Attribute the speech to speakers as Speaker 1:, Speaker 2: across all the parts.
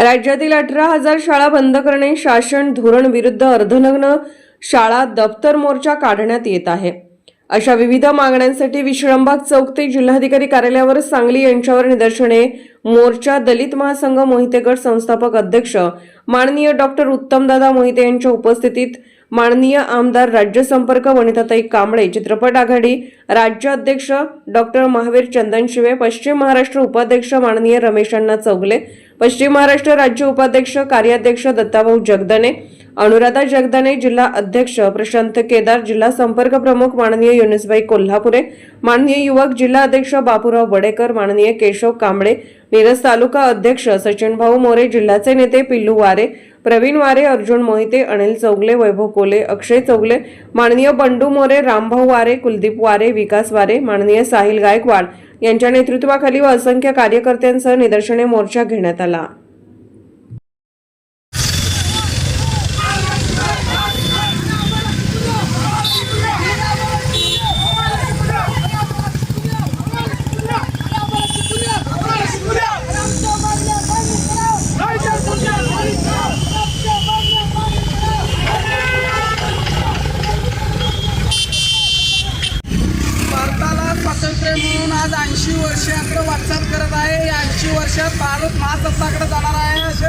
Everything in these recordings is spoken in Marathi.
Speaker 1: राज्यातील अठरा हजार शाळा बंद करणे शासन धोरण विरुद्ध अर्धनग्न शाळा दप्तर मोर्चा काढण्यात येत आहे. अशा विविध मागण्यांसाठी विश्रामबाग चौक ते जिल्हाधिकारी कार्यालयावर सांगली यांच्यावर निदर्शने. मोर्चा दलित महासंघ मोहिते गट संस्थापक अध्यक्ष. माननीय डॉक्टर उत्तमदादा मोहिते यांच्या उपस्थितीत माननीय आमदार राज्य संपर्क वनिताताई कांबळे चित्रपट आघाडी राज्य अध्यक्ष डॉक्टर महावीर चंदन शिवे पश्चिम महाराष्ट्र उपाध्यक्ष माननीय रमेशांना चौगले पश्चिम महाराष्ट्र राज्य उपाध्यक्ष कार्याध्यक्ष दत्ताभाऊ जगदने अनुराधा जगदाने जिल्हा अध्यक्ष प्रशांत केदार जिल्हा संपर्क प्रमुख माननीय युनिसबाई कोल्हापुरे माननीय युवक जिल्हा अध्यक्ष बापूराव बडेकर माननीय केशव कांबळे मिरज तालुका अध्यक्ष सचिन भाऊ मोरे जिल्ह्याचे नेते पिल्लू वारे प्रवीण वारे अर्जुन मोहिते अनिल चौगले वैभव कोले अक्षय चौगले माननीय बंडू मोरे रामभाऊ वारे कुलदीप वारे विकास वारे माननीय साहिल गायकवाड यांच्या नेतृत्वाखाली व असंख्य कार्यकर्त्यांसह निदर्शने मोर्चा घेण्यात आला.
Speaker 2: वर्षाकडे वाटचाल करत आहे. या ऐंशी वर्षात भारत महासत्ताकडे जाणार आहे. असे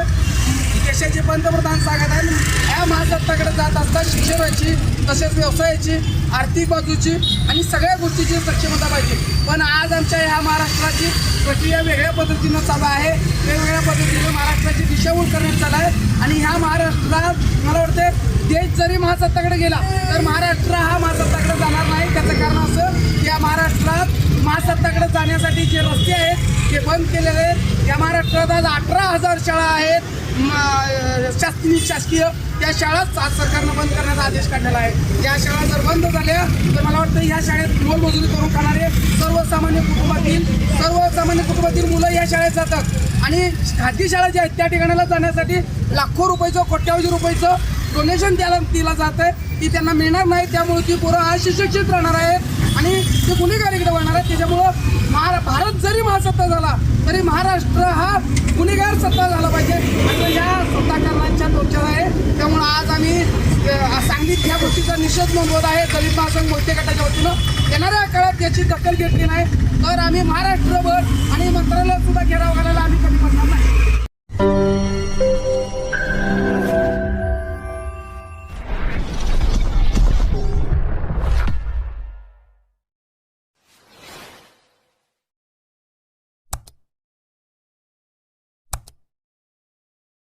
Speaker 2: देशाचे पंतप्रधान सांगत आहेत. या महासत्ताकडे जात असता शिक्षणाची तसेच व्यवसायाची आर्थिक बाजूची आणि सगळ्या गोष्टीची सक्षमता पाहिजे. पण आज आमच्या ह्या महाराष्ट्राची प्रक्रिया वेगळ्या पद्धतीनं चालू आहे. वेगवेगळ्या पद्धतीनं महाराष्ट्राची दिशाभूल करण्यात चालू आहे. आणि ह्या महाराष्ट्रात मला वाटते देश जरी महासत्ताकडे गेला तर महाराष्ट्र हा महासत्ताकडे जाणार नाही. त्याचं कारण असं की या महाराष्ट्रात महासत्ताकडे जाण्यासाठी जे रस्ते आहेत ते बंद केलेले आहेत या महाराष्ट्रात आज अठरा हजार शाळा आहेत. म- शासकीय शासकीय त्या शाळाच आज सरकारनं बंद करण्याचा आदेश काढलेला आहे. या शाळा जर बंद झाल्या तर मला वाटतं या शाळेत मोलमजुरी करून खाणारे सर्वसामान्य कुटुंबातील सर्वसामान्य कुटुंबातील मुलं या शाळेत जातात. आणि खाजगी शाळा ज्या आहेत त्या ठिकाणाला जाण्यासाठी लाखो रुपयाचं कोट्यावधी रुपयाचं डोनेशन द्यायला दिलं जात आहे ती त्यांना मिळणार नाही. त्यामुळे ती पोरं अशिक्षित राहणार आहेत. आणि ते गुन्हेगार इकडे वळणार आहेत. त्याच्यामुळं महारा भारत जरी महासत्ता झाला तरी महाराष्ट्र हा गुन्हेगार सत्ता झाला पाहिजे. असं या सत्ताकारणांच्या डोक्यात आहे. त्यामुळं आज आम्ही सांगलीत ह्या गोष्टीचा निषेध नोंदवत आहे. दलित महासंघ मोहिते गटाच्या वतीनं येणाऱ्या काळात याची दखल घेतली नाही. तर आम्ही महाराष्ट्रभर आणि मंत्रालयात सुद्धा घेराव घालायला